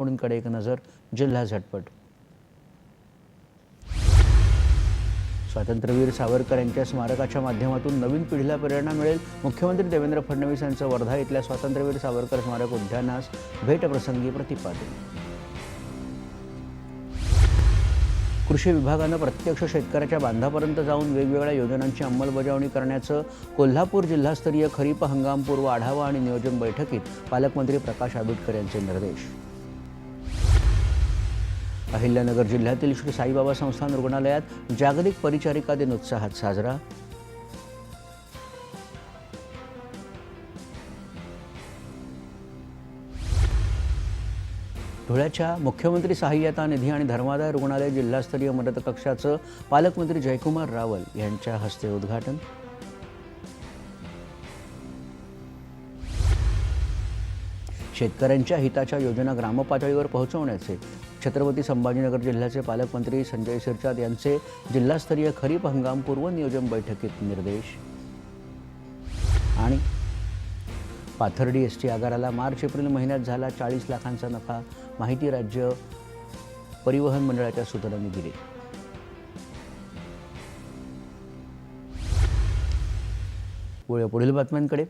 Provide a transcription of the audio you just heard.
कडे एक नजर जिल्हा झटपट. स्वातंत्र्यवीर सावरकर यांच्या स्मारकाच्या माध्यमातून नवीन पिढीला प्रेरणा मिळेल. मुख्यमंत्री देवेंद्र फडणवीस यांचं वर्धा इथल्या स्वातंत्र्यवीर सावरकर स्मारक उद्यानास भेटप्रसंगी प्रतिपादन. कृषी विभागानं प्रत्यक्ष शेतकऱ्याच्या बांधापर्यंत जाऊन वेगवेगळ्या योजनांची अंमलबजावणी करण्याचं कोल्हापूर जिल्हास्तरीय खरीप हंगामपूर्व आढावा आणि नियोजन बैठकीत पालकमंत्री प्रकाश आंबेडकर यांचे निर्देश. अहिल्यानगर जिल्ह्यातील श्री साईबाबा संस्थान रुग्णालयात जागतिक परिचारिका दिन उत्साहात साजरा. धुळ्याच्या मुख्यमंत्री सहाय्यता निधी आणि धर्मादाय रुग्णालय जिल्हास्तरीय मदत कक्षाचं पालकमंत्री जयकुमार रावल यांच्या हस्ते उद्घाटन. शेतकऱ्यांच्या हिताच्या योजना ग्रामपातळीवर पोहोचवण्याचे छत्रपती संभाजीनगर जिल्ह्याचे पालकमंत्री संजय शिरसाट यांचे जिल्हास्तरीय खरीप हंगाम नियोजन बैठकीत निर्देश. आणि पाथर्डी एस टी आगाराला मार्च एप्रिल महिन्यात झाला चाळीस लाखांचा नफा माहिती राज्य परिवहन मंडळाच्या सूत्रांनी दिली. पुढील बातम्यांकडे.